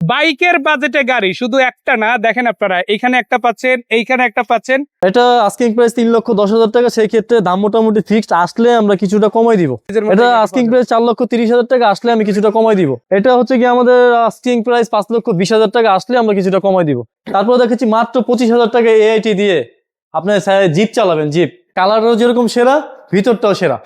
বাইকের বাজেটে গাড়ি শুধু একটা না? দেখেন আপনারা এখানে একটা পাচ্ছেন এইখানে একটা পাচ্ছেন। এটা আস্কিং প্রাইস তিন লক্ষ দশ হাজার টাকা সেই ক্ষেত্রে দাম মোটামুটি ফিক্সড আসলে আমরা কিছুটা কমাই দিব। এটা আস্কিং প্রাইস চার লক্ষ তিরিশ হাজার টাকা আসলে আমি কিছুটা কমাই দিব। এটা হচ্ছে কি আমাদের আস্কিং প্রাইস পাঁচ লক্ষ বিশ হাজার টাকা আসলে আমরা কিছুটা কমাই দিব। তারপর দেখেছি মাত্র পঁচিশ হাজার টাকা এআইটি দিয়ে আপনি জিপ চালাবেন জিপ কালারও যেরকম সেরা ভিতরটাও সেরা।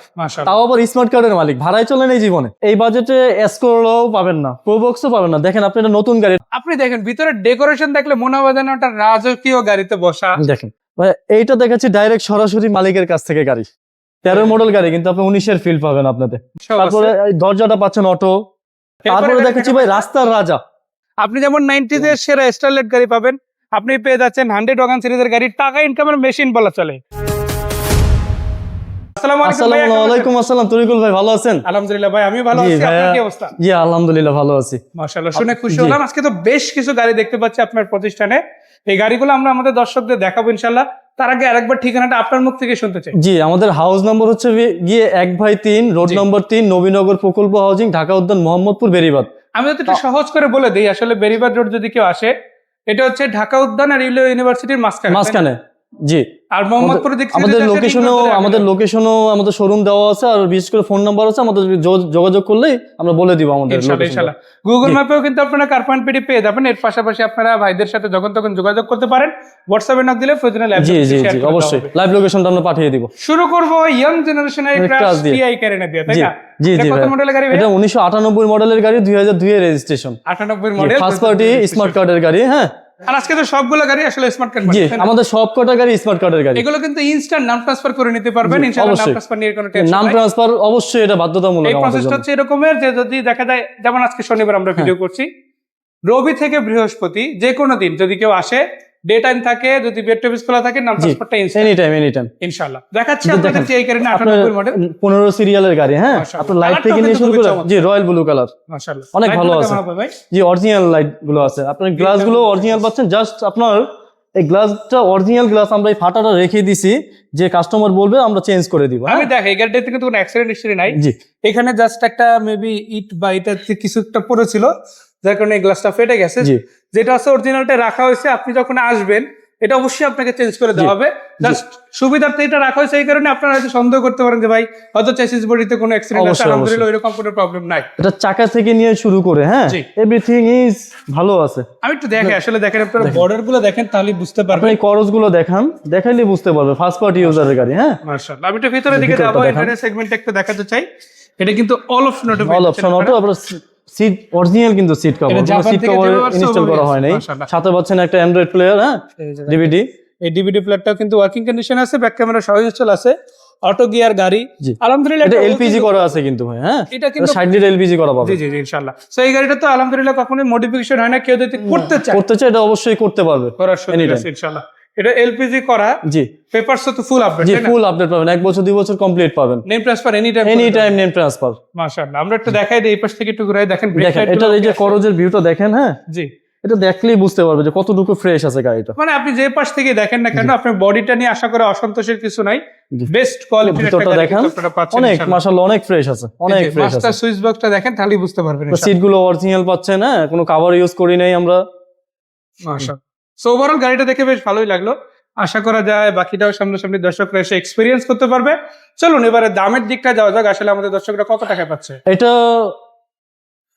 তাও আবার স্মার্ট কার্ডের মালিক। ভাড়ায় চলেন এই জীবনে। এই বাজেটে এসকোরও পাবেন না। প্রোবক্সও পাবেন না। দেখেন আপনি একটা নতুন গাড়ি আপনি দেখেন ভিতরে ডেকোরেশন দেখলে মনে হবে যেন ওটা রাজকীয় গাড়িতে বসা। দেখেন এইটা দেখাচ্ছি ডাইরেক্ট সরাসরি মালিকের কাছ থেকে গাড়ি। তেরো মডেল গাড়ি কিন্তু আপনি উনিশের ফিল পাবেন আপনাদের তারপরে দরজাটা পাচ্ছেন অটো তারপরে দেখাচ্ছি ভাই রাস্তার রাজা। আপনি যেমন নাইনটিজ এর সেরা স্টারলেট গাড়ি পাবেন আপনি পেয়ে যাচ্ছেন হান্ড্রেড ওয়াগান সিরিজের গাড়ি। টাকা ইনকামের মেশিন বলা চলে। আসসালামু আলাইকুম ভাই, আসসালামু কেমন আছেন? আলাইকুম আসসালাম। তরিকুল ভাই ভালো আছেন? আলহামদুলিল্লাহ ভাই আমি ভালো আছি। আপনার কি অবস্থা? জি আলহামদুলিল্লাহ ভালো আছি। মাশাআল্লাহ শুনে খুশি হলাম। আজকে তো বেশ কিছু গাড়ি দেখতে পাচ্ছি আপনার প্রতিষ্ঠানে। এই গাড়িগুলো আমরা আমাদের দর্শকদের দেখাবো তার আগে আরেকবার ঠিকানাটা আপনার মুখ থেকে শুনতে চাই। জি আমাদের হাউস নম্বর হচ্ছে গিয়ে এক ভাই তিন রোড নম্বর তিন নবীনগর প্রকল্প হাউজিং ঢাকা উদ্যান মোহাম্মদপুর বেরিবাদ। আমি যদি একটু সহজ করে বলে দিই আসলে বেরিবাদ রোড যদি কেউ আসে এটা হচ্ছে ঢাকা উদ্যান আর ইউলো ইউনিভার্সিটির মাঝখানে মাঝখানে। জি। আর থেকে আমাদের লোকেশনও আমাদের লোকেশনও আমাদের শোরুম দেওয়া আছে আর বিশেষ করে ফোন নাম্বার আছে আমাদের যোগাযোগ করলেই আমরা বলে দিব আমাদের। ইনশাল্লাহ গুগল। ম্যাপেও কিন্তু আপনারা কার পয়েন্ট পেডি পেয়ে যাবেন। এর পাশাপাশি আপনারা ভাইদের সাথে যখন তখন যোগাযোগ করতে পারেন। হোয়াটসঅ্যাপে নক দিলে প্রয়োজনে লাইভ জি জি জি অবশ্যই। লাইভ লোকেশনটা আমরা পাঠিয়ে দিব। শুরু করব ইয়াং জেনারেশনের ক্রাশ টিআই ক্যারেনা দিয়ে তাই না? জি জি কত মডেলের গাড়ি এটা উনিশশো আটানব্বই মডেলের গাড়ি দুই হাজার দুই এর registration 98 model first party smart কার্ডের গাড়ি হ্যাঁ? আর আজকে তো সবগুলো গাড়ি আসলে স্মার্ট কার্ড জি আমাদের সব কটা গাড়ি স্মার্ট কার্ডের গাড়ি এগুলো কিন্তু ইনস্ট্যান্ট নাম ট্রান্সফার করে নিতে পারবেন ইনশাআল্লাহ নাম। ট্রান্সফার নিয়ে কোনো টেনশন নাম ট্রান্সফার অবশ্যই এটা বাধ্যতামূলক এই প্রসেসটা হচ্ছে এরকমের যে যদি দেখা যায় যেমন আজকে শনিবার আমরা হ্যাঁ। ভিডিও করছি রবি থেকে বৃহস্পতি যে কোনো দিন যদি কেউ আসে ডে টাইম থাকে যদি বেড অফিস খোলা থাকে নাম। ট্রান্সফারটা এনি টাইম এনি টাইম ইনশাআল্লাহ। দেখাচ্ছি জি, আপনাদের এই কারণে আপনার আটানব্বই মডেল পনেরো সিরিয়ালের গাড়ি হ্যাঁ। আপনার লাইট থেকে নিয়ে শুরু করে জি রয়্যাল ব্লু কালার মাশাআল্লাহ। অনেক ভালো আছে। জি অরিজিনাল লাইটগুলো আছে। আপনার গ্লাসগুলো অরিজিনাল পাচ্ছেন। জাস্ট আপনার এই গ্লাসটা অরিজিনাল গ্লাস আমরা এই ফাটাটা রেখে দিছি। যে কাস্টমার বলবে আমরা চেঞ্জ করে দিব হ্যাঁ? আমি দেখ এই গাড়িটাতে কিন্তু কোনো অ্যাক্সিডেন্ট হিস্টরি নাই। জি। এখানে জাস্ট একটা মেবি ইট বা এটা কিছু একটা পড়েছিল। যার কারণে এই গ্লাসটা ফেটে গেছে। যেটা আছে অরিজিনালটা রাখা হয়েছে আপনি যখন আসবেন এটা অবশ্যই আপনাকে চেঞ্জ করে দেওয়া হবে। জাস্ট সুবিধার্থে এটা রাখা হয়েছে এই কারণে আপনারা হয়তো সন্দেহ করতে পারেন যে ভাই হয়তো চেসিস বডিতে কোনো অ্যাক্সিডেন্ট আছে আলহামদুলিল্লাহ এরকম কোনো প্রবলেম নাই। এটা চাকা থেকে নিয়ে শুরু করে হ্যাঁ? এভরিথিং ইজ ভালো আছে। আমি একটু দেখে আসলে দেখেন আপনারা বর্ডারগুলো দেখেন তাহলে বুঝতে পারবেন। এই করজগুলো দেখান দেখাইলে বুঝতে পারবে ফার্স্ট পার্টি ইউজারের গাড়ি হ্যাঁ? মার্শাল্লাহ আমি একটু ভিতরে দিকে যাব দেখান। ইন্টারনেট সেগমেন্টে একটু দেখাতে চাই। এটা কিন্তু all of all option auto আপনার সিট অরিজিনাল কিন্তু seat cover seat cover install করা হয় নাই সাথে পাচ্ছেন একটা অ্যান্ড্রয়েড প্লেয়ার হ্যাঁ? ডিভিডি এই ডিভিডি প্লেটটাও কিন্তু ওয়ার্কিং কন্ডিশন আছে ব্যাক ক্যামেরা সহ ইনস্টল আছে অটো গিয়ার গাড়ি। আলহামদুলিল্লাহ এটা এলপিজি করা আছে কিন্তু ভাই হ্যাঁ? এটা কিন্তু ষাট লিটার এলপিজি করা পাবে জি জি ইনশাআল্লাহ। সো এই গাড়িটা তো আলহামদুলিল্লাহ কখনোই মডিফিকেশন হয় না কেউ যদি করতে চায়। করতে চাই এটা অবশ্যই করতে পারবে। করার সুযোগ আছে ইনশাআল্লাহ। এটা এলপিজি করা জি। পেপারস তো ফুল আপডেট জি ফুল আপডেট পাবেন। এক বছর দুই বছর কমপ্লিট পাবেন। Name transfer any time any time name transfer মাশাআল্লাহ। আমরা একটু দেখাই দিই এই পাশ থেকে একটু ঘুরাই দেখেন দেখেন এটা এই যে। করজের ভিউটা দেখেন হ্যাঁ? জি। এটা দেখলেই বুঝতে পারবে যে কতটুকু ফ্রেশ আছে গাড়িটা। মানে আপনি যে পাশ থেকে দেখেন না কেন আপনার বডিটা নিয়ে আশা করে অসন্তোষের কিছু নাই। বেস্ট কোয়ালিটির একটা দেখেন। অনেক। মাশাআল্লাহ অনেক ফ্রেশ আছে। অনেক ফ্রেশ আছে। মাস্টার সুইচ বক্সটা দেখেন তাহলেই বুঝতে পারবেন সিটগুলো অরিজিনাল পাচ্ছেন হ্যাঁ? কোনো কাভার ইউজ করি নাই আমরা। সো ওভারঅল গাড়িটা দেখে বেশ ভালোই লাগল। আশা করা যায় বাকিটাও সামনাসামনি দর্শকরা এসে এক্সপিরিয়েন্স করতে পারবে। চলুন, এবারে দামের দিকটা যাওয়া যাক। আসলে আমাদের দর্শকরা কত টাকা পাচ্ছে? এটা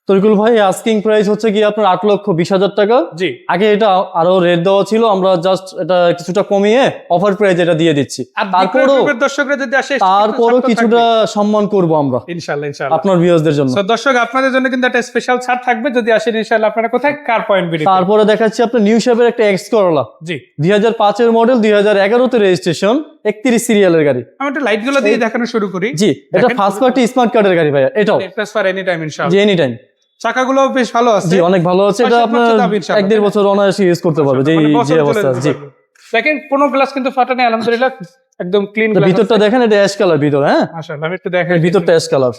তরিকুল ভাই আস্কিং প্রাইস হচ্ছে কি আপনার আট লক্ষ বিশ হাজার টাকা। জি। আগে এটা আরও রেট দেওয়া ছিল আমরা জাস্ট এটা কিছুটা কমিয়ে অফার প্রাইস এটা দিয়ে দিচ্ছি। তারপরও দর্শকরা যদি আসে তারপরও কিছুটা সম্মান করব আমরা ইনশাআল্লাহ ইনশাআল্লাহ। আপনার ভিউয়ারদের জন্য। দর্শক আপনাদের জন্য কিন্তু একটা স্পেশাল ছাড় থাকবে। যদি আসেন ইনশাআল্লাহ আপনারা কোথায়? কার পয়েন্ট বিডি তারপরে দেখাচ্ছি আপনার নিউ শেপের একটা এক্স করলা জি। দুই হাজার পাঁচের মডেল দুই হাজার এগারোতে রেজিস্ট্রেশন একত্রিশ সিরিয়ালের গাড়ি। আমি একটু লাইটগুলো দিয়ে দেখানো শুরু করি। জি এটা। ফার্স্ট পার্টি স্মার্ট কার্ডের গাড়ি ভাইয়া এটাও। এনি টাইম জি এনি টাইম চাকাগুলো বেশ ভালো আছে। জি অনেক ভালো আছে। এটা আপনার এক দেড় বছর অনায়াসে ইউজ করতে পারবে। যে মানে যে অবস্থা জি। দেখেন কোনো গ্লাস কিন্তু ফাটা নেই আলহামদুলিল্লাহ একদম ক্লিন এটা ভিতরটা দেখেন এটা অ্যাশ কালার ভিতর হ্যাঁ? মাশাআল্লাহ আমি একটু দেখাই ভিতরটা অ্যাশ কালার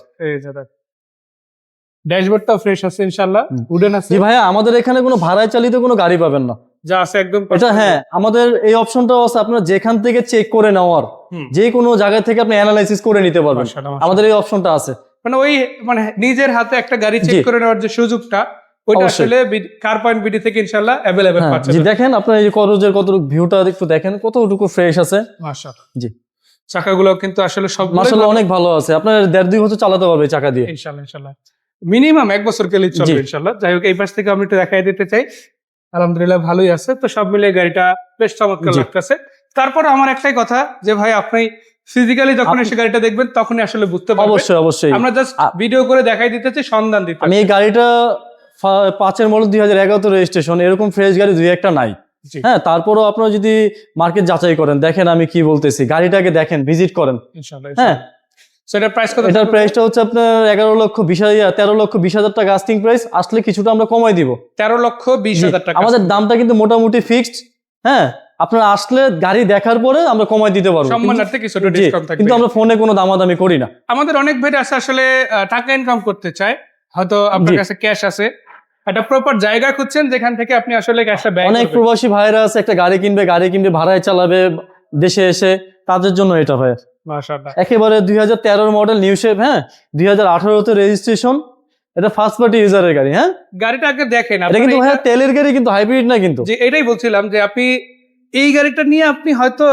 ড্যাশবোর্ডটাও ফ্রেশ আছে ইনশাআল্লাহ উডেন আছে। জি ভাইয়া আমাদের এখানে কোনো ভাড়ায় চালিত কোনো গাড়ি পাবেন না। যা আছে একদম এটা হ্যাঁ আমাদের এই অপশনটাও আছে আপনার যেখান থেকে চেক করে নেওয়ার। যে কোনো জায়গা থেকে আপনি অ্যানালাইসিস করে নিতে পারবেন। আমাদের এই অপশনটা আছে। মানে ওই মানে নিজের হাতে একটা গাড়ি চেক করে নেওয়ার যে সুযোগটা ওইটা আসলে কার পয়েন্ট বিডি থেকে ইনশাল্লাহ অ্যাভেলেবেল হ্যাঁ, পাচ্ছেন জি দেখেন আপনার এই করজের কতটুকু ভিউটা একটু দেখেন কতটুকু ফ্রেশ আছে। মাশাআল্লাহ। জি। চাকাগুলো কিন্তু আসলে সব অনেক ভালো আছে। আপনার দেড় দুই বছর চালাতে পারবে চাকা দিয়ে। মিনিমাম এক বছর চলবে যাই হোক এই পাশ থেকে আমি একটু দেখাই দিতে চাই। আলহামদুলিল্লাহ ভালোই আছে। তো সব মিলিয়ে গাড়িটা বেশ চমৎকার। লাগতেছে। তারপর আমার একটাই কথা যে ভাই আপনি ফিজিক্যালি যখন এসে গাড়িটা দেখবেন তখনই আসলে বুঝতে পারবেন অবশ্যই অবশ্যই। আমরা জাস্ট ভিডিও করে দেখাই দিতে চাই সন্ধান দিতে আমি এই গাড়িটা পাঁচের মডেল দুই হাজার এগারো রেজিস্ট্রেশন এরকম ফ্রেশ গাড়ি দুই একটা নাই। হ্যাঁ তারপরও আপনারা যদি মার্কেট যাচাই করেন দেখেন আমি কি বলতেছি গাড়িটাকে দেখেন ভিজিট করেন। হ্যাঁ। সেটার প্রাইস কত এটার প্রাইসটা হচ্ছে আপনার এগারো লক্ষ বিশ হাজার তেরো লক্ষ বিশ হাজার টাকা আস্টিং প্রাইস আসলে কিছুটা আমরা কমাই দিব। তেরো লক্ষ বিশ হাজার টাকা আমাদের দামটা কিন্তু মোটামুটি ফিক্সড হ্যাঁ। আপনারা আসলে গাড়ি দেখার পরে আমরা কমাই দিতে পারব। সম্মানার্থে কিছুটা ডিসকাউন্ট থাকবে। কিন্তু আমরা ফোনে কোনো দামাদামি করি না। আমাদের অনেক ভাই আছে আসলে টাকা ইনকাম করতে চায়। হয়তো আপনার কাছে ক্যাশ আছে। একটা প্রপার জায়গা খুঁজছেন যেখান থেকে আপনি আসলে ক্যাশটা ব্যয় অনেক প্রবাসী ভাইরা আছে একটা গাড়ি কিনবে গাড়ি কিনবে ভাড়ায় চালাবে দেশে এসে। তাদের জন্য এটা ভাই। মাশাআল্লাহ। একেবারে দুই হাজার তেরোর মডেল নিউ শেপ হ্যাঁ? দুই হাজার আঠারোতে রেজিস্ট্রেশন এটা ফার্স্ট পার্টি ইউজারের গাড়ি হ্যাঁ? গাড়িটা আগে দেখেন এটা কিন্তু এইটা- তেলের গাড়ি কিন্তু হাইব্রিড না কিন্তু। যে এটাই বলছিলাম যে আপনি এই গাড়িটা নিয়ে আপনি হয়তো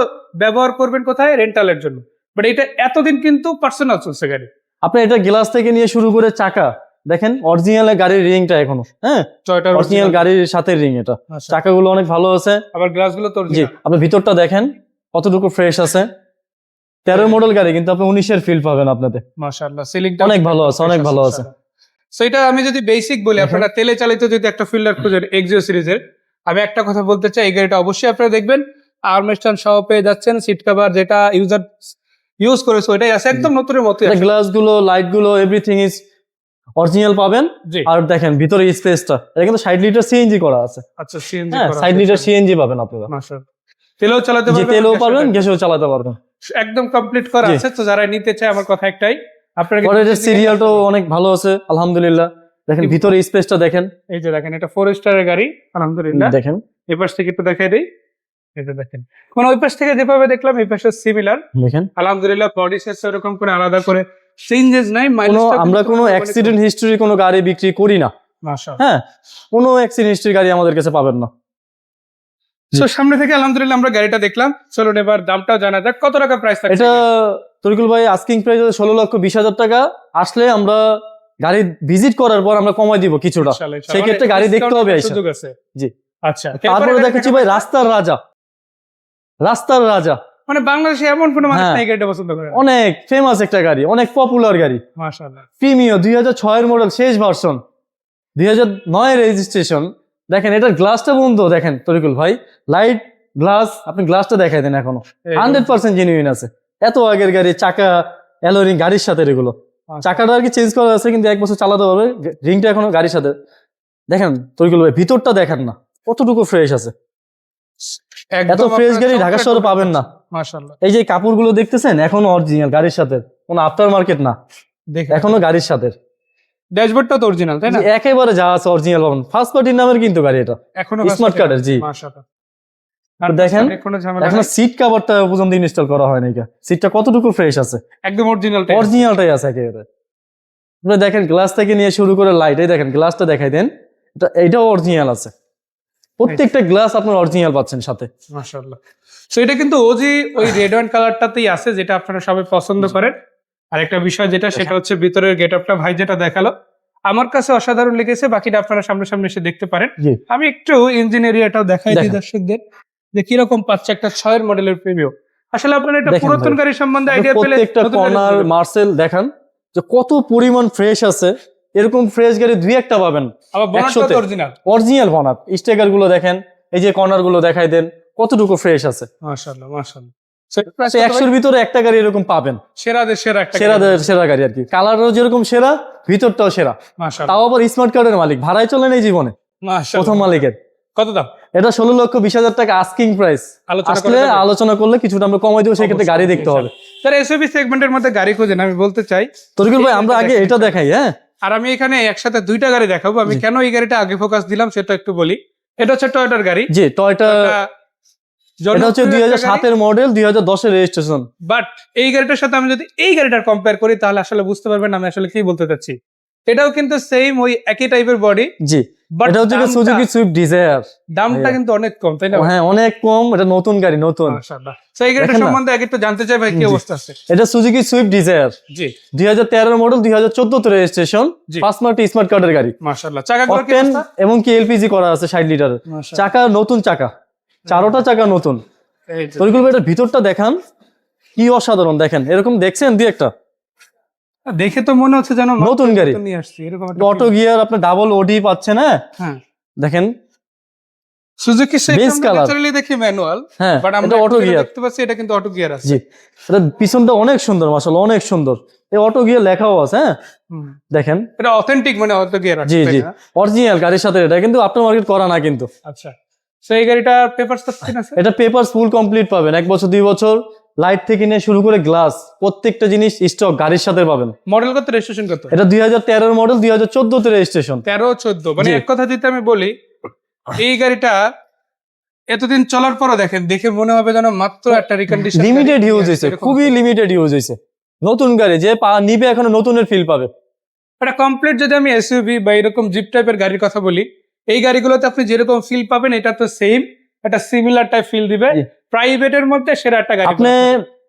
ব্যবহার করবেন কোথায় রেন্টালের জন্য। বাট এটা এতদিন কিন্তু পার্সোনাল চলছে গাড়ি। আপনি এটা গ্লাস থেকে নিয়ে শুরু করে চাকা দেখেন অরিজিনাল গাড়ির রিংটা এখনও হ্যাঁ? টয়টা অরিজিনাল গাড়ির সাথে রিং এটা। চাকাগুলো অনেক ভালো আছে। আবার গ্লাসগুলো তো জি আপনি ভিতরটা দেখেন কতটুকু ফ্রেশ আছে। তেরো মডেল গাড়ি কিন্তু আপনি উনিশের ফিল পাবেন আপনাদের মাশাআল্লাহ সিলিংটা অনেক ভালো আছে অনেক ভালো আছে। সেটা আমি যদি বেসিক বলি। আপনারা তেলে চালিত যদি একটা ফিল্ডার খুঁজেন এক্সিও সিরিজের আমি একটা কথা বলতে চাই এই গাড়িটা অবশ্যই আপনারা দেখবেন। আর্মস্টান সহ পেয়ে যাচ্ছেন সিট কভার যেটা ইউজার ইউজ করেছে ওইটাই আছে একদম নতুনের আছে। গ্লাসগুলো লাইটগুলো এভরিথিং ইজ অরিজিনাল পাবেন। আর দেখেন ভিতরে স্পেসটা এটা কিন্তু ষাট লিটার সিএনজি করা আছে। আচ্ছা সিএনজি হ্যাঁ ষাট লিটার সিএনজি পাবেন আপনারা। মাশাআল্লাহ তেলেও চালাতে পারবেন তেলও পারবেন চালাতে গ্যাসেও চালাতে পারবেন। একদম কমপ্লিট করা আছে তো যারা নিতে চায় আমার কথা একটাই। আপনারা সিরিয়ালটাও অনেক ভালো আছে আলহামদুলিল্লাহ। দেখেন ভিতরে স্পেসটা দেখেন। এই যে দেখেন এটা ফোর স্টারের গাড়ি আলহামদুলিল্লাহ। দেখেন। এই পাশ থেকে একটু দেখাই দিই। এটা দেখেন। মানে ওই পাশ থেকে যেভাবে দেখলাম এই পাশে সিমিলার দেখেন। আলহামদুলিল্লাহ বডি সেটস এরকম করে আলাদা করে চেঞ্জেস নাই আমরা কোনো অ্যাক্সিডেন্ট হিস্টরি কোনো গাড়ি বিক্রি করি না। হ্যাঁ কোনো অ্যাক্সিডেন্ট হিস্টরি গাড়ি আমাদের কাছে পাবেন না। সো সামনে থেকে আলহামদুলিল্লাহ আমরা গাড়িটা দেখলাম। চলুন এবার দামটাও জানা যাক। কত টাকা প্রাইস এটা তরিকুল ভাই আস্কিং প্রাইস ষোলো লক্ষ বিশ হাজার টাকা। আসলে আমরা গাড়ি ভিজিট করার পর আমরা কমাই দিব কিছুটা। সেই ক্ষেত্রে গাড়ি দেখতে হবে আইসা। সুযোগ আছে। জি। আচ্ছা তারপরে দেখাচ্ছি ভাই রাস্তার রাজা। রাস্তার রাজা। মানে বাংলাদেশে এমন কোনো মানুষ হ্যাঁ। নাই গাড়িটা পছন্দ করে অনেক ফেমাস একটা গাড়ি অনেক পপুলার গাড়ি। মাশাআল্লাহ। প্রিমিও দুই হাজার ছয়ের মডেল শেষ ভার্সন দুই হাজার নয় রেজিস্ট্রেশন দেখেন এটার গ্লাসটা বন্ধ দেখেন তরিকুল ভাই। লাইট গ্লাস আপনি গ্লাসটা দেখাই দেন এখনও। এই হান্ড্রেড পার্সেন্ট জেনুইন আছে। এত আগের গাড়ি চাকা অ্যালোরিং গাড়ির সাথে এগুলো। চাকাটা আর কি চেঞ্জ করা আছে কিন্তু এক বছর চালাতে পারবে। রিংটা এখনও গাড়ির সাথে। দেখেন তরিকুল ভাই ভিতরটা দেখেন না। কতটুকু ফ্রেশ আছে। এত ফ্রেশ গাড়ি ঢাকা শহরে পাবেন না। মাশাআল্লাহ। এই যে কাপড়গুলো দেখতেছেন এখনও অরিজিনাল গাড়ির সাথে। কোনো আফটার মার্কেট না। এখনও গাড়ির সাথে। ড্যাশবোর্ডটা তো অরিজিনাল তাই না? একেবারে যা আছে অরিজিনাল পাবেন। ফার্স্ট পার্টির নামের কিন্তু গাড়ি এটা। এখনও স্মার্ট কার্ডের জি। মাশাআল্লাহ। আর দেখেন, কোনো ঝামেলা এখনও সিট কাভারটা পর্যন্ত ইনস্টল করা হয় নাই সিটটা কতটুকু ফ্রেশ আছে? একদম অরিজিনাল অরিজিনালটাই আছে। একেবারে। আপনি দেখেন গ্লাস থেকে নিয়ে শুরু করে লাইট এই দেখেন গ্লাসটা দেখাই দেন। এটা এইটাও অরিজিনাল আছে। প্রত্যেকটা গ্লাস আপনার অরিজিনাল পাচ্ছেন সাথে। মাশাআল্লাহ। সো এটা কিন্তু ওজি ওই রেড ওয়াইন কালারটাতেই আছে যেটা আপনারা সবাই পছন্দ করেন। আর একটা বিষয় যেটা সেটা হচ্ছে ভিতরের গেট আপটা ভাই যেটা দেখাল। আমার কাছে অসাধারণ লেগেছে বাকিটা আপনারা সামনে সামনে এসে দেখতে পারেন। আমি একটু ইঞ্জিন এরিয়াটাও দেখাই দিই দর্শকদের। যে কীরকম পাচ্ছে একটা ছয়ের মডেলের প্রিমিও আসলে আপনারা দেখেন পুরাতন গাড়ি সম্বন্ধে আইডিয়া পেলে প্রত্যেকটা কর্নার মার্সেল দেখান যে কত পরিমাণ ফ্রেশ আছে এরকম ফ্রেশ গাড়ি দুই একটা পাবেন আবার। তো অরিজিনাল অরিজিনাল বনার স্টেকারগুলো দেখেন এই যে কর্নারগুলো দেখাই দেন কতটুকু ফ্রেশ আছে। মাশাআল্লাহ মাশাআল্লাহ। একশোর ভিতরে একটা গাড়ি এরকম পাবেন। সেরাদের সেরা একটা সেরাদের সেরা গাড়ি আর কি। কালারও যেরকম সেরা ভিতরটাও সেরা। তাও আবার স্মার্ট কার্ডের মালিক ভাড়ায় চলেন এই জীবনে। প্রথম মালিকের। কত দাম? এটা ষোলো লক্ষ বিশ হাজার টাকা আস্কিং প্রাইস আলোচনা আসলে আলোচনা করলে কিছুটা আমরা কমাই দেবো সেক্ষেত্রে গাড়ি দেখতে হবে। যারা এসইবি সেগমেন্টের মধ্যে গাড়ি খোঁজেন আমি বলতে চাই। তরিকুল ভাই আমরা আগে এটা দেখাই হ্যাঁ? আর আমি এখানে একসাথে দুইটা গাড়ি দেখাবো। আমি কেন এই গাড়িটা আগে ফোকাস দিলাম সেটা একটু বলি। এটা হচ্ছে টয়টার গাড়ি। জি টয়টা এটা হচ্ছে দুই হাজার সাতের মডেল দুই হাজার দশের রেজিস্ট্রেশন বাট এই গাড়িটার সাথে আমি যদি এই গাড়িটার কম্পেয়ার করি তাহলে আসলে বুঝতে পারবেন আমি আসলে কি বলতে চাচ্ছি। এটাও কিন্তু সেম ওই একই টাইপের বডি জি। এটা হচ্ছে সুজুকি সুইফট ডিজায়ার দামটা কিন্তু অনেক কম তাই না হ্যাঁ অনেক কম এটা নতুন গাড়ি নতুন। মাশাআল্লাহ। এই গাড়িটা সম্বন্ধে আগে একটু জানতে চাই ভাই কি অবস্থা আছে? এটা সুজুকি সুইফট ডিজায়ার জি। দুই হাজার তেরো মডেল দুই হাজার চোদ্দ তে রেজিস্ট্রেশন জি। পাঁচ মার্ট স্মার্ট কার্ডের গাড়ি। মাশাআল্লাহ। চাকাগুলো কি অবস্থা? এবং কি এলপিজি করা আছে লিটারের। চাকা নতুন চাকা। চারোটা চাকা নতুন। এটার ভিতরটা দেখান। কি অসাধারণ দেখেন। এরকম দেখছেন দুই একটা? দেখে তো মনে হচ্ছে যেন নতুন গাড়ি। নিয়ে আসছি এরকম অটো গিয়ার আপনি ডাবল ওডি পাচ্ছেন হ্যাঁ? হ্যাঁ। দেখেন। সুজুকি। ন্যাচারালি দেখি ম্যানুয়াল হ্যাঁ বাট আমরা অটো গিয়ার দেখতে পাচ্ছি এটা কিন্তু অটো গিয়ার আছে। জি এটা পিছনটা অনেক সুন্দর মাসাল অনেক সুন্দর। এই অটো গিয়ার লেখাও আছে হ্যাঁ? দেখেন। এটা অথেন্টিক মানে অটো গিয়ার আছে জি জি অরিজিনাল গাড়ির সাথে এটা কিন্তু আপনার মার্কেট করা না কিন্তু। আচ্ছা এই গাড়িটার পেপারস তো আছে? এটা পেপার ফুল কমপ্লিট পাবেন এক বছর দুই বছর। লাইট থেকে নিয়ে শুরু করে গ্লাস প্রত্যেকটা জিনিস স্টক গাড়ির সাথে পাবেন। মডেল কত রেজিস্ট্রেশন কত এটা দুই হাজার তেরোর মডেল দুই হাজার চোদ্দতে রেজিস্ট্রেশন তেরো চোদ্দ। মানে এক কথা যদি আমি বলি এই গাড়িটা এতদিন চলার পরও দেখেন দেখে মনে হবে যেন মাত্র একটা রিকন্ডিশন লিমিটেড ইউজ হয়েছে খুবই লিমিটেড ইউজ হয়েছে। নতুন গাড়ি যে পা নিবে এখন নতুনের ফিল পাবে। এটা কমপ্লিট যদি আমি এসইউভি বা এরকম জিপ টাইপের গাড়ির কথা বলি এই গাড়িগুলোতে আপনি যেরকম ফিল পাবেন এটা তো সেম একটা সিমিলার টাইপ ফিল দিবে। প্রাইভেটের মধ্যে সেরা একটা গাড়ি আপনি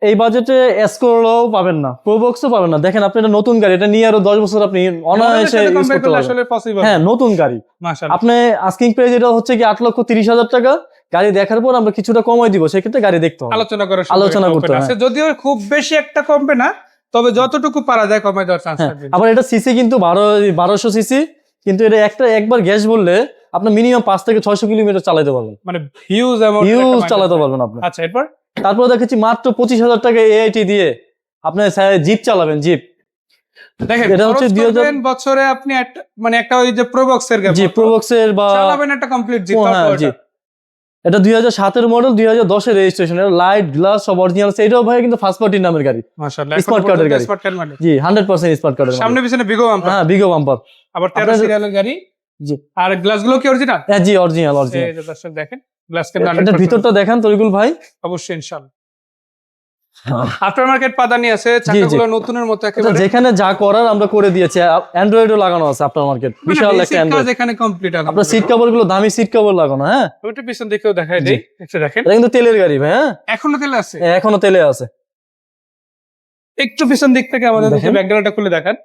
এই বাজেটে এসকোরও পাবেন না প্রোবক্সও পাবেন না। দেখেন আপনি এটা নতুন গাড়ি এটা নিয়ে আরও দশ বছর আপনি অনায়াসে ইউজ করতে পারবেন। আসলে পসিবল হ্যাঁ নতুন গাড়ি। মাশাআল্লাহ। আপনি আস্কিং প্রাইস এটা হচ্ছে কি আট লক্ষ তিরিশ হাজার টাকা। গাড়ি দেখার পর আমরা কিছুটা কমাই দিব সেক্ষেত্রে গাড়ি দেখতে হবে। আলোচনা করার আলোচনা করতে আছে। যদিও খুব বেশি একটা কমবে না তবে যতটুকু পারা যায় কমে দেওয়ার চান্স হ্যাঁ থাকবে। আবার এটা সিসি কিন্তু বারো বারোশো সিসি কিন্তু এটা একটা একবার গ্যাস বললে আপনার মিনিমাম পাঁচ থেকে ছয়শো কিলোমিটার চালাতে পারবেন। মানে হিউজ হিউজ চালাতে পারবেন। আপনি। আচ্ছা এরপর? তারপরে দেখেছি মাত্র পঁচিশ হাজার টাকা এআইটি দিয়ে আপনি জিপ চালাবেন জিপ। দেখেন এটা হচ্ছে হচ্ছে 2000 বছরে আপনি একটা মানে একটা ওই যে প্রোবক্সের জি প্রোবক্সের বা চালাবেন একটা কমপ্লিট জিপ এটা দুই হাজার সাতের মডেল দুই হাজার দশের রেজিস্ট্রেশন লাইট গ্লাস সব অরিজিনাল এটাও ভাই কিন্তু ফার্স্ট পার্টির নামের গাড়ি। স্মার্ট কার্ডের গাড়ি। জি হান্ড্রেড পার্সেন্ট স্মার্ট কার্ডের সামনে পিছনে বিগো বাম্পার হ্যাঁ বিগো বাম্পার আবার তেরো সিরিয়ালের গাড়ি। জি। আর গ্লাসগুলো কি অরিজিনাল হ্যাঁ জি অরিজিনাল অরিজিনাল দেখেন গ্লাস কিন্তু এটার 100% ভিতরটা দেখেন তরিকুল ভাই। অবশ্যই ইনশাআল্লাহ। আফটার মার্কেট পাদানি আছে চাকাগুলো নতুনের মতো এটা একেবারে। যেখানে যা করার আমরা করে দিয়েছি অ্যান্ড্রয়েডও লাগানো আছে আপনার মার্কেট বিশাল একটা অ্যান্ড্রয়েড এখানে কমপ্লিট আপনার সিট কভারগুলো দামি সিট কভার লাগানো হ্যাঁ? ওইটা পিছন দিকেও দেখাই। দেই একটু দেখেন। এটা কিন্তু তেলের গাড়ি ভাই হ্যাঁ? এখনও তেলে আছে? এখনও তেলে আছে। একটু পিছন দিক থেকে আমাদের। ব্যাকগ্রাউন্ডটা খুলে দেখান।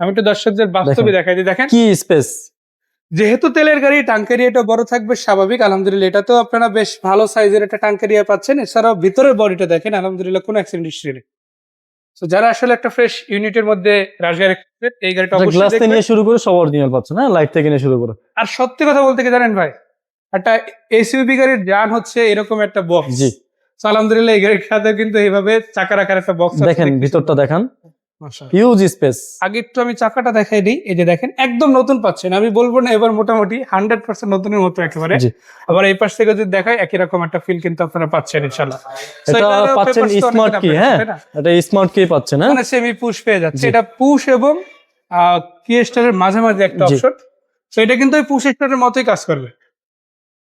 আমি একটু দর্শকদের বাস্তবে দেখাই দিই দেখেন। কি স্পেস যেহেতু তেলের গাড়ি টাঙ্কেরিয়াটা বড় থাকবে স্বাভাবিক আলহামদুলিল্লাহ। এটা তো আপনারা বেশ ভালো সাইজের একটা টাঙ্কেরিয়া পাচ্ছেন। এছাড়াও ভিতরের বডিটা দেখেন আলহামদুলিল্লাহ কোনো অ্যাক্সিডেন্ট হিস্ট্রি নেই। তো যারা আসলে একটা ফ্রেশ ইউনিটের মধ্যে রাজগাড়ি এই গাড়িটা গ্লাস থেকে নিয়ে শুরু করে সব অরিজিনাল পাচ্ছেন হ্যাঁ লাইট থেকে নিয়ে শুরু করে। আর সত্যি কথা বলতে কি জানেন ভাই? একটা এসইউবি গাড়ির যান হচ্ছে এরকম একটা বক্স জি। আলহামদুলিল্লাহ এই গাড়ির সাথে কিন্তু এইভাবে চাকা রাখার একটা বক্স দেখেন ভিতরটা দেখান। হিউজ স্পেস আগে একটু আমি চাকাটা দেখাই দিই। এই যে দেখেন একদম নতুন পাচ্ছেন। আমি বলব না এবার মোটামুটি হান্ড্রেড পার্সেন্ট নতুনের মতো একেবারে। আবার এই পাশ থেকে যদি দেখাই একই রকম একটা ফিল কিন্তু আপনারা পাচ্ছেন ইনশাল্লাহ এটা পাচ্ছেন স্মার্ট কি হ্যাঁ? এটা স্মার্ট কি পাচ্ছেন হ্যাঁ? মানে সেমি পুশ পেয়ে যাচ্ছে। এটা পুশ এবং কি স্টারের মাঝামাঝি একটা। অপশন তো এটা কিন্তু ওই পুশ স্টারের মতোই কাজ করবে।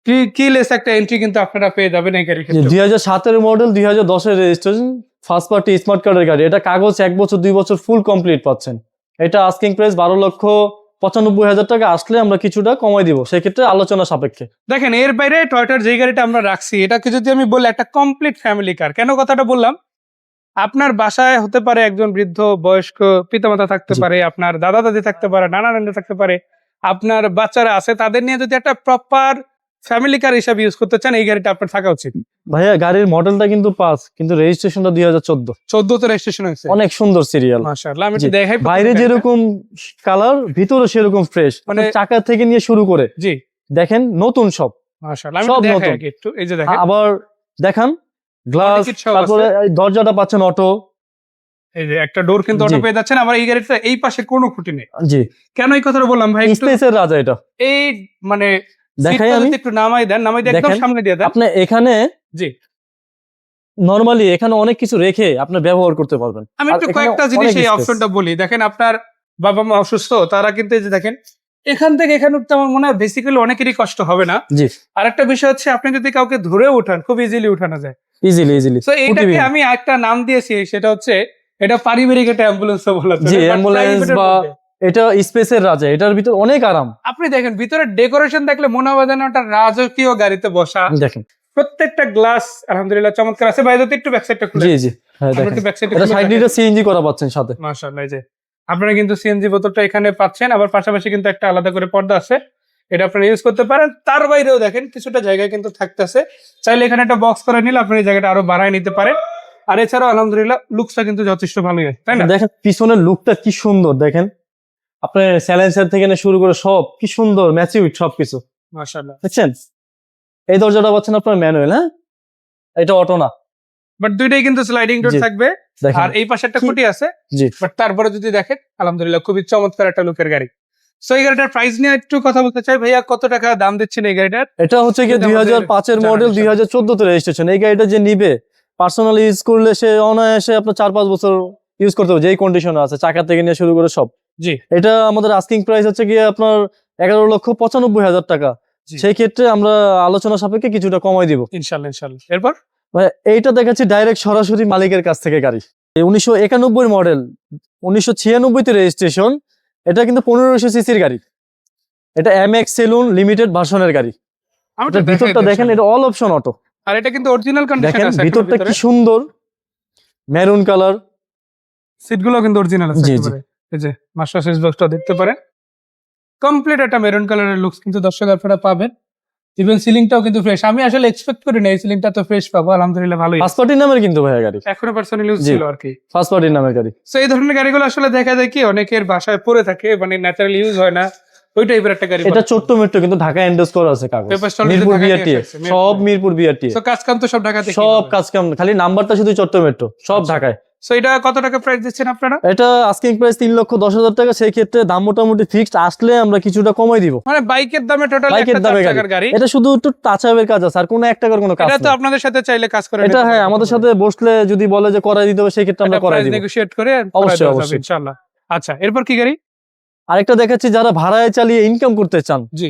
কি কি একটা এন্ট্রি কিন্তু আপনারা পেয়ে যাবেন এই ক্ষেত্রে। দুই হাজার সাতের মডেল দুই হাজার দশের রেজিস্ট্রেশন ফার্স্ট পার্টি স্মার্ট কার্ডের গাড়ি। এটা কাগজ এক বছর দুই বছর ফুল কমপ্লিট পাচ্ছেন। এটা আস্কিং প্রাইস বারো লক্ষ পঁচানব্বই হাজার টাকা আসলে আমরা কিছুটা কমাই দিব। সেক্ষেত্রে আলোচনা সাপেক্ষে। দেখেন এর বাইরে টয়টার যে গাড়িটা আমরা রাখছি এটাকে যদি আমি বলি একটা কমপ্লিট ফ্যামিলি কার কেন কথাটা বললাম? আপনার বাসায় হতে পারে একজন বৃদ্ধ বয়স্ক পিতামাতা থাকতে পারে আপনার দাদা দাদি থাকতে পারে নানা নানি থাকতে পারে। আপনার বাচ্চারা আছে তাদের নিয়ে যদি একটা প্রপার ফ্যামিলি কার হিসাবে ইউজ করতে চান এই গাড়িটা আপনার থাকা উচিত। ভাইয়া গাড়ির মডেলটা কিন্তু পাস কিন্তু রেজিস্ট্রেশনটা দুই হাজার চোদ্দ। চোদ্দ তো রেজিস্ট্রেশন হয়েছে। অনেক সুন্দর সিরিয়াল মাশাআল্লাহ আমি দেখাই বাইরে যেরকম কালার ভিতরে সেরকম ফ্রেশ মানে চাকা থেকে নিয়ে শুরু করে। জি। দেখেন নতুন সব। মাশাআল্লাহ আমি দেখাই একটু এই যে দেখেন। আবার দেখান গ্লাস তারপরে এই দরজাটা পাচ্ছেন অটো এই যে একটা ডোর কিন্তু অটো পেয়ে যাচ্ছেন আবার এই গাড়িটা এই পাশে কোনো খুঁটি নেই। জি। কেন এই কথাটা বললাম ভাই একটু স্পেসের রাজা এটা। এই মানে দেখাই আমি। একটু নামাই দেন নামাই দিয়ে একদম সামনে দিয়ে দেন। আপনি এখানে জি। নরমালি এখানে অনেক কিছু রেখে আপনি ব্যবহার করতে পারবেন। আমি একটু কয়েকটা জিনিস এই। অপশনটা বলি। দেখেন আপনার বাবা মা অসুস্থ তারা কিন্তু এই যে দেখেন এখান থেকে এখানে উঠতে আমার মনে হয় বেসিক্যালি অনেকেরই কষ্ট হবে না। জি। আর একটা বিষয় হচ্ছে আপনি যদি কাউকে ধরে উঠান খুব ইজিলি উঠানো যায়। ইজিলি ইজিলি তো এইটাকে আমি একটা নাম দিয়েছি সেটা হচ্ছে এটা পারিবারিক একটা অ্যাম্বুলেন্স বলা private এর বা। এটা স্পেসের রাজা এটার ভিতর অনেক আরাম। আপনি দেখেন ভিতরে ডেকোরেশন দেখলে মনে হবে যেন ওটা রাজকীয় গাড়িতে বসা। দেখেন। প্রত্যেকটা গ্লাস আলহামদুলিল্লাহ চমৎকার আছে। যদি একটু ব্যাক সাইডটা খুলে জি জি। হ্যাঁ দেখেন। ব্যাক সাইডটা এটা সাইড লিটার সিএনজি করা পাচ্ছেন সাথে। মাশাআল্লাহ এই যে। আপনারা কিন্তু সিএনজি বোতলটা এখানে পাচ্ছেন আবার পাশাপাশি কিন্তু একটা আলাদা করে পর্দা আছে। এটা আপনারা ইউজ করতে পারেন। তার বাইরেও দেখেন কিছুটা জায়গায় কিন্তু থাকতেছে। চাইলে এখানে একটা বক্স করে নিলে আপনি এই জায়গাটা আরও বাড়ায় নিতে পারেন। আর এছাড়াও আলহামদুলিল্লাহ লুকসটা কিন্তু যথেষ্ট ভালোই হয় তাই না? দেখেন পিছনের লুকটা কি সুন্দর দেখেন। আপনার স্যালেন্সার থেকে শুরু করে সব কি সুন্দর ম্যাচিউড সবকিছু। মাশাআল্লাহ। দেখছেন? এই দরজাটা পাচ্ছেন আপনার ম্যানুয়াল হ্যাঁ? এটা অটো না। বাট দুইটাই কিন্তু স্লাইডিং ডোর থাকবে। আর এই পাশে একটা খুঁটি আছে। বাট তারপরে যদি দেখেন আলহামদুলিল্লাহ খুবই চমৎকার একটা লুকের গাড়ি। সো এই গাড়িটার প্রাইস নিয়ে একটু কথা বলতে চাই। ভাইয়া কত টাকা দাম দিচ্ছেন এই গাড়িটার? এটা হচ্ছে কি দুই হাজার পাঁচের মডেল। দুই হাজার চোদ্দতে রেজিস্ট্রেশন এই গাড়িটা যে নিবে পার্সোনালি ইউজ করলে সে অনায়াসে আপনার চার পাঁচ বছর ইউজ করতে হবে যেই কন্ডিশনে আছে চাকা থেকে নিয়ে শুরু করে সব। জি। এটা আমাদের আস্কিং প্রাইস হচ্ছে গিয়ে আপনার এগারো লক্ষ পঁচানব্বই হাজার টাকা। সেই ক্ষেত্রে আমরা আলোচনা সাপেক্ষে কিছুটা কমাই দিব। ইনশাল্লাহ ইনশাল্লাহ। এরপর? ভাই, এইটা দেখাচ্ছি ডাইরেক্ট সরাসরি মালিকের কাছ থেকে গাড়ি। উনিশশো একানব্বই মডেল উনিশশো ছিয়ানব্বইতে রেজিস্ট্রেশন এটা কিন্তু পনেরোশো সিসির গাড়ি। এটা এম এক্স সেলুন লিমিটেড ভার্সনের গাড়ি। ভিতরটা দেখেন এটা অল অপশন অটো আর এটা কিন্তু অরিজিনাল কন্ডিশন আছে ভিতরটা কি সুন্দর মেরুন কালার সিটগুলো কিন্তু অরিজিনাল আছে জি, জি। এই যে মাস্টার সুইচ বক্সটা দেখতে পারেন। কমপ্লিট একটা মেরুন কালারের লুকস কিন্তু দর্শক আপনারা পাবেন। ইভেন সিলিংটাও কিন্তু ফ্রেশ আমি আসলে এক্সপেক্ট করি না এই সিলিংটা তো ফ্রেশ পাবো আলহামদুলিল্লাহ ভালোই। ফার্স্ট পার্টির নামের কিন্তু ভাইয়া গাড়ি। এখনও পার্সোনাল ইউজ ছিল আর কি। ফার্স্ট পার্টির নামের গাড়ি। তো এই ধরনের গাড়িগুলো আসলে দেখা যায় কি অনেকের বাসায় পড়ে থাকে মানে ন্যাচারাল ইউজ হয় না। ওই টাইপের একটা গাড়ি এটা ছোট্ট মেট্রো কিন্তু ঢাকা এন্ডোজ করা আছে কাগজ। মিরপুর বিআরটি সব মিরপুর। বিআরটি তো কাজ কাম তো সব ঢাকাতে সব কাজ কাম খালি নাম্বারটা শুধু ছোট্ট মেট্রো সব আচ্ছা। ঢাকায়। সো এটা কত টাকা প্রাইস দিচ্ছেন আপনারা? এটা আস্কিং প্রাইস তিন লক্ষ দশ হাজার টাকা সেই ক্ষেত্রে দাম মোটামুটি ফিক্সড আসলে আমরা কিছুটা কমাই দিব। মানে বাইকের দামে টোটাল বাইকের দামে গাড়ি। এটা শুধু একটু টাচ আপের কাজ আছে আর কোনো এক টাকার কোনো কাজ এটা তো আপনাদের সাথে চাইলে কাজ করে এটা হ্যাঁ আমাদের সাথে বসলে যদি বলে যে করাই দিতে হবে সেই ক্ষেত্রে আমরা করাই দিব। নেগোশিয়েট করে অবশ্যই, অবশ্যই। ইনশাআল্লাহ। আচ্ছা এরপর কি গাড়ি? আরেকটা দেখাচ্ছি যারা ভাড়ায় চালিয়ে ইনকাম করতে চান। জি।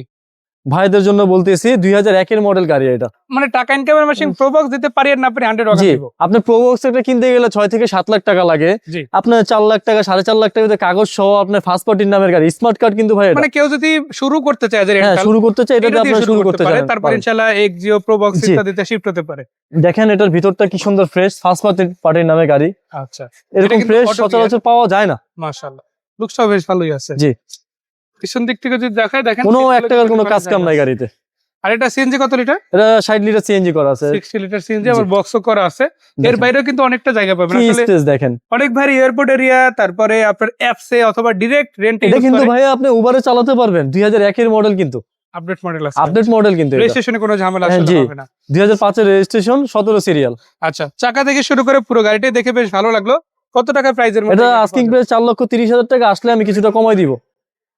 ভাইদের জন্য বলতেছি দুই হাজার একের মডেল গাড়ি এটা। মানে টাকা ইনকামের মেশিন প্রোবক্স দিতে পারি আর না পারি হান্ড্রেড জি আপনি প্রোবক্স একটা কিনতে গেলে ছয় থেকে সাত লাখ টাকা লাগে। আপনার চার লাখ টাকা সাড়ে চার লাখ টাকা কাগজ সহ আপনার ফার্স্ট পার্টির নামের গাড়ি স্মার্ট কার্ড কিন্তু ভাই মানে কেউ যদি শুরু করতে চায় হ্যাঁ শুরু করতে চাই এটা এটা দিয়ে আপনার শুরু করতে পারে তারপর। ইনশাআল্লাহ এক জিও প্রোবক্স। ইত্যাদিতে শিফট হতে পারে। দেখেন এটার ভিতরটা কি সুন্দর ফ্রেশ ফার্স্ট পার্টির পার্টির নামে গাড়ি। আচ্ছা। এরকম ফ্রেশ সচরাচর পাওয়া যায় না। মাশাআল্লাহ লুকসটাও বেশ ভালোই আছে। জি। পিছন দিক থেকে যদি দেখায় দেখেন কোনো seat এক টাকার কোনো কাজ কাম নাই গাড়িতে। আর এটা সিএনজি কত লিটার এটা ষাট লিটার সিএনজি করা আছে। সিক্সটি লিটার সিএনজি জি। আবার বক্সও করা আছে। এর বাইরেও কিন্তু অনেকটা জায়গা পাবেন। আসলে স্পেস দেখেন। অনেক ভাই এয়ারপোর্ট এরিয়া তারপরে আপনার অ্যাপসে অথবা ডিরেক্ট রেন্ট এটা কিন্তু ভাইয়া আপনি উবারে চালাতে পারবেন। দুই হাজার একের মডেল কিন্তু। আপডেট মডেল আছে। আপডেট মডেল কিন্তু রেজিস্ট্রেশনে কোনো ঝামেলা হ্যাঁ, আসলে হবে না। দুই হাজার পাঁচের রেজিস্ট্রেশন সতেরো সিরিয়াল আচ্ছা চাকা থেকে শুরু করে পুরো গাড়িটাই দেখে বেশ ভালো লাগল। কত টাকা প্রাইজের মধ্যে এটা আস্কিং প্রাইস চার লক্ষ তিরিশ হাজার টাকা আসলে আমি কিছুটা কমাই দিব।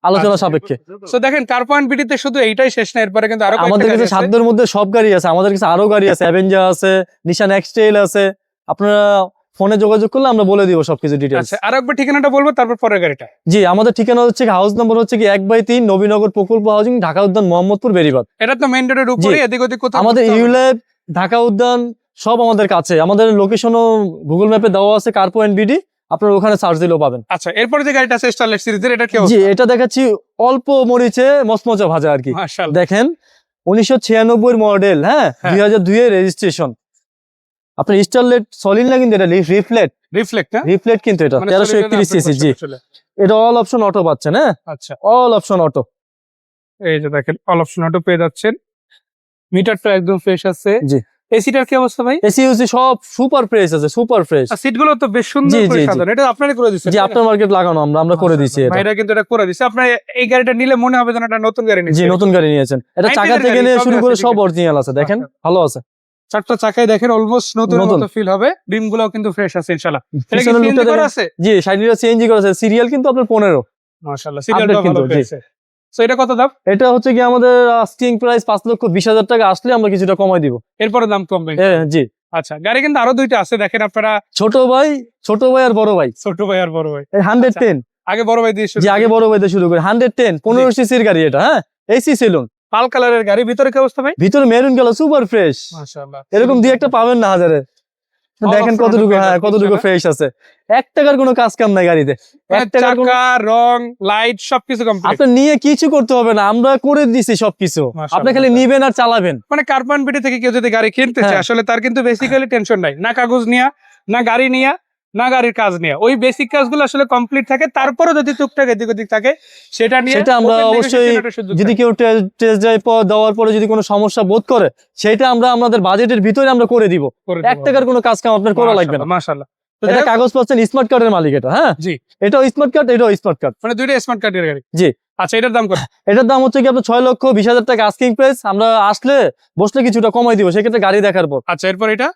আলোচনা আচ্ছা। সাপেক্ষে। সো দেখেন কার পয়েন্ট বিডিতে শুধু এইটাই শেষ না এরপরে কিন্তু আরও আমাদের কাছে। সাধ্যের মধ্যে সব গাড়ি আছে আমাদের কাছে আরও গাড়ি আছে অ্যাভেঞ্জার আছে নিশান এক্সটেল আছে। আপনারা ফোনে যোগাযোগ করলে আমরা বলে দিব সবকিছু ডিটেলস আচ্ছা আর একবার ঠিকানাটা বলব তারপর পরের গাড়িটা। জি আমাদের ঠিকানা হচ্ছে হাউস নাম্বার হচ্ছে কি এক বাই তিন নবীনগর প্রকল্প হাউজিং ঢাকা উদ্যান মোহাম্মদপুর বেরিবাদ। এটা তো মেইন রোডের উপরে এদিক ওদিক কোথাও আমাদের ইউল্যাব ঢাকা উদ্যান সব আমাদের কাছে। আমাদের লোকেশনও গুগল ম্যাপে দেওয়া আছে কার পয়েন্ট বিডি আপনারা ওখানে সার্চ দিলেও পাবেন। আচ্ছা এরপরে যে গাড়িটা আছে স্টারলেট সিরিজের এটা কি জি এটা দেখাচ্ছি অল্প মরিচে মচমচা ভাজা আর কি। দেখেন উনিশশো ছিয়ানব্বই মডেল হ্যাঁ? হ্যাঁ। দুই হাজার দুই এর রেজিস্ট্রেশন আপনার স্টারলেট সলিড না কিন্তু এটা রিফ্লেট রিফ্লেক্ট হ্যাঁ? রিফ্লেট কিন্তু এটা মানে তেরোশো একত্রিশ সিসি জি। এটা অল অপশন অটো পাচ্ছেন হ্যাঁ? আচ্ছা। অল অপশন অটো এই যে দেখেন অল অপশন অটো পেয়ে যাচ্ছেন। মিটারটা একদম ফ্রেশ আছে। জি। এসিটার কি অবস্থা ভাই? এসি ইউসি সব সুপার ফ্রেশ আছে সুপার ফ্রেশ সিটগুলো তো বেশ সুন্দর করে। সাজানো। এটা আপনারই করে দিচ্ছেন জি আপনার মার্কেট লাগানো আমরা আমরা করে দিচ্ছি এটা। ভাইরা কিন্তু এটা করে দিচ্ছে। আপনার এই গাড়িটা নিলে মনে হবে যেন এটা নতুন গাড়ি জি নতুন গাড়ি নিয়েছেন। এটা 90 চাকা থেকে নিয়ে শুরু করে সব অরিজিনাল আছে দেখেন আচ্ছা। ভালো আছে। চারটা চাকায় দেখেন অলমোস্ট নতুন নতুন। মতো ফিল হবে। বিম গুলোও কিন্তু ফ্রেশ আছে ইনশাআল্লাহ। এটা কি লুকটা করা আছে? জি সাইড সিএনজি করা আছে। সিরিয়াল কিন্তু আপনার পনেরো। মাশাআল্লাহ সিরিয়ালটা Update ভালো কিন্তু, পেয়েছে সো এটা কত দাম? এটা হচ্ছে কি আমাদের আস্কিং প্রাইস পাঁচ লক্ষ বিশ হাজার টাকা আসলে আমরা কিছুটা কমাই দিব। এরপরে দাম কমবে। জি। আচ্ছা গাড়ি কিন্তু আরও দুইটা আছে দেখেন আপনারা। ছোট ভাই ছোট ভাই আর বড় ভাই। ছোট ভাই আর বড় ভাই। হান্ড্রেড আচ্ছা, টেন আগে বড় ভাই দিয়ে শুরু যে আগে বড় ভাই দিয়ে শুরু করি। হান্ড্রেড টেন পনেরো সিসির গাড়ি এটা হ্যাঁ? AC salon. পাল কালারের গাড়ি ভিতরে কি অবস্থা ভাই? ভিতরে মেরুন কালার সুপার ফ্রেশ মাশাআল্লাহ। এরকম দিয়ে একটা পাবেন না হাজারে। দেখেন কতটুকু হ্যাঁ কতটুকু ফ্রেশ আছে। এক টাকার কোনো কাজ কাম নাই গাড়িতে। মানে এক টাকার রং লাইট সবকিছু আপনার নিয়ে কিছু করতে হবে না আমরা করে দিছি সবকিছু। আপনি খালি নিবেন আর চালাবেন। মানে কার্পান বিডি থেকে কেউ যদি গাড়ি কিনতে চায় হ্যাঁ। আসলে তার কিন্তু বেসিক্যালি টেনশন নাই। না কাগজ নিয়া না গাড়ি নিয়া না গাড়ির কাজ নিয়ে। ওই বেসিক কাজগুলো আসলে কমপ্লিট থাকে তারপরে যদি টুকটাক এদিক ওদিক থাকে সেটা নিয়ে সেটা আমরা অবশ্যই যদি কেউ টেস্ট ড্রাইভ দেওয়ার পরে যদি কোনো সমস্যা বোধ করে সেটা আমরা আমাদের বাজেটের ভিতরে আমরা করে দিব। এক টাকার কোনো কাজ কাম আপনার করা লাগবে না। মাশাআল্লাহ, মাশাআল্লাহ এটা কাগজ পাচ্ছেন স্মার্ট কার্ডের মালিক এটা হ্যাঁ? জি। এটাও স্মার্ট কার্ড এটাও স্মার্ট কার্ড মানে দুইটা স্মার্ট কার্ডের গাড়ি। জি। আচ্ছা এটার দাম কত? এটার দাম হচ্ছে কি আপনার ছয় লক্ষ বিশ হাজার টাকা আস্কিং প্রাইস আমরা আসলে বসলে কিছুটা কমাই দিব সেক্ষেত্রে গাড়ি দেখার পর। আচ্ছা এরপর এটা?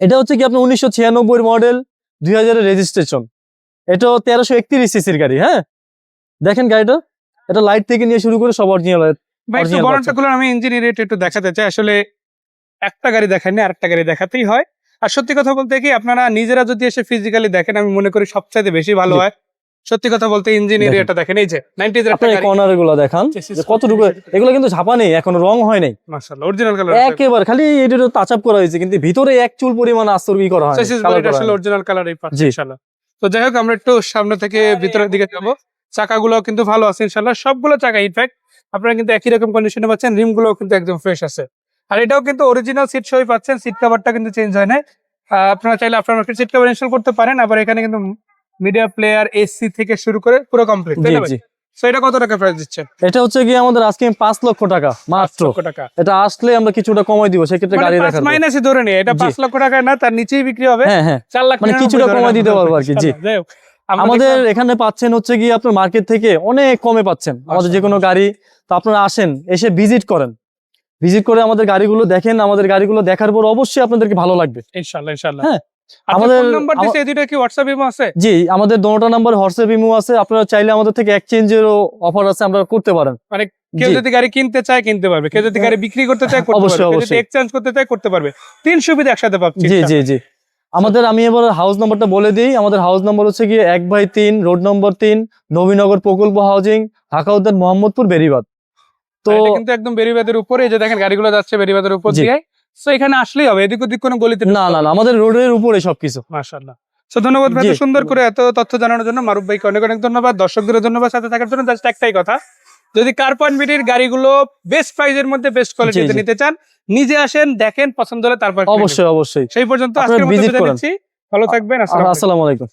এটা হচ্ছে কি আপনার উনিশশো ছিয়ানব্বই মডেল দুই হাজারের রেজিস্ট্রেশন এটা তেরোশো একত্রিশ সিসির গাড়ি হ্যাঁ? দেখেন গাড়িটা এটা লাইট থেকে নিয়ে শুরু করে সব অরিজিনাল আমি ইঞ্জিনিয়ার একটু দেখাতে চাই। আসলে একটা গাড়ি দেখাইনি আরেকটা গাড়ি দেখাতেই হয়। আর সত্যি কথা বলতে কি আপনারা নিজেরা যদি এসে ফিজিক্যালি দেখেন আমি মনে করি সবচাইতে বেশি ভালো হয়। সত্যি কথা বলতে ইঞ্জিনিয়ার দেখেন। এটা দেখেন এই যে নাইনটিজ আপনার কর্নারগুলো দেখান যে কতটুকু এগুলো কিন্তু ঝাপা নেই এখনও রং হয় নাই। মাশাআল্লাহ অরিজিনাল কালার একেবারে খালি এটা টাচ আপ করা হয়েছে কিন্তু ভিতরে এক চুল পরিমাণ আস্তরকি করা হয় বডিটা আসলে অরিজিনাল কালারই পাচ্ছে জি। ইনশাআল্লাহ। তো যাই হোক আমরা একটু সামনে থেকে ভিতরের দিকে যাব। চাকাগুলো কিন্তু ভালো আছে ইনশাআল্লাহ। সবগুলো চাকা ইনফ্যাক্ট আপনারা কিন্তু একই রকম কন্ডিশনে পাচ্ছেন রিমগুলো কিন্তু একদম ফ্রেশ আছে। আর এটাও কিন্তু অরিজিনাল সিট সহই পাচ্ছেন সিট কভারটা কিন্তু চেঞ্জ হয় না আপনারা চাইলে আপনার সিট কভার ইনস্টল করতে পারেন আবার এখানে কিন্তু মিডিয়া প্লেয়ার এসি থেকে শুরু করে পুরো কমপ্লিট জি জি। সো এটা কত টাকা প্রাইস দিচ্ছেন এটা হচ্ছে আমাদের আজকে পাঁচ লক্ষ টাকা মাত্র। টাকা। এটা আসলে আমরা কিছুটা কমাই দিব সেক্ষেত্রে মানে গাড়ি পাঁচ মাইনাসে ধরে এটা। পাঁচ লক্ষ না তার নিচেই বিক্রি হবে। হ্যাঁ হ্যাঁ। লাখ মানে কিছুটা দিতে পারব আর কি, জি। আমাদের এখানে পাচ্ছেন হচ্ছে গিয়ে আপনার মার্কেট থেকে অনেক কমে পাচ্ছেন। আমাদের যে কোনো গাড়ি তো আপনারা আসেন এসে ভিজিট করেন। ভিজিট করে আমাদের গাড়িগুলো দেখেন আমাদের গাড়িগুলো দেখার পর অবশ্যই আপনাদেরকে ভালো লাগবে। ইনশাআল্লাহ ইনশাআল্লাহ হ্যাঁ, আমাদের নাম্বার আমা- দিছে এই দুইটা কি হোয়াটসঅ্যাপ ইমো আছে? জি আমাদের দোনোটা নাম্বার হোয়াটসঅ্যাপ ইমো আছে। আপনারা চাইলে আমাদের থেকে এক্সচেঞ্জেরও অফার আছে করতে পারেন। কেউ। যদি গাড়ি কিনতে চায় কিনতে পারবে। কেউ যদি গাড়ি বিক্রি করতে চায় করতে অবশ্যই, পারবে। কেউ যদি অবশ্যই। এক্সচেঞ্জ করতে চায় করতে পারবে। তিন সুবিধা একসাথে পাচ্ছি জি জি জি। আমাদের আমি এবার হাউস নাম্বারটা বলে দিই। আমাদের হাউস নাম্বার হচ্ছে গিয়ে এক বাই তিন রোড নম্বর তিন নবীনগর প্রকল্প হাউজিং ঢাকা উদ্যান মোহাম্মদপুর বেরিবাদ। তো তো কিন্তু একদম বেরিবাদের উপরে যে দেখেন গাড়িগুলো যাচ্ছে বেরিবাদের উপর দিয়ে। সো এখানে আসলেই হবে এদিক ওদিক কোনো গলিতে না না না আমাদের রোডের উপরে সবকিছু। মাশাআল্লাহ। সো ধন্যবাদ ভাই সুন্দর করে এত তথ্য জানানোর জন্য মারুফ ভাইকে অনেক অনেক ধন্যবাদ। দর্শকদের ধন্যবাদ সাথে থাকার জন্য জাস্ট একটাই কথা। যদি কার পয়েন্ট বিডির গাড়িগুলো বেস্ট প্রাইজের মধ্যে বেস্ট কোয়ালিটিতে নিতে চান নিজে আসেন দেখেন পছন্দ হলে তারপর অবশ্যই অবশ্যই। সেই পর্যন্ত আজকের মতো বিদায় নিচ্ছি। ভালো থাকবেন আসসালামু আলাইকুম।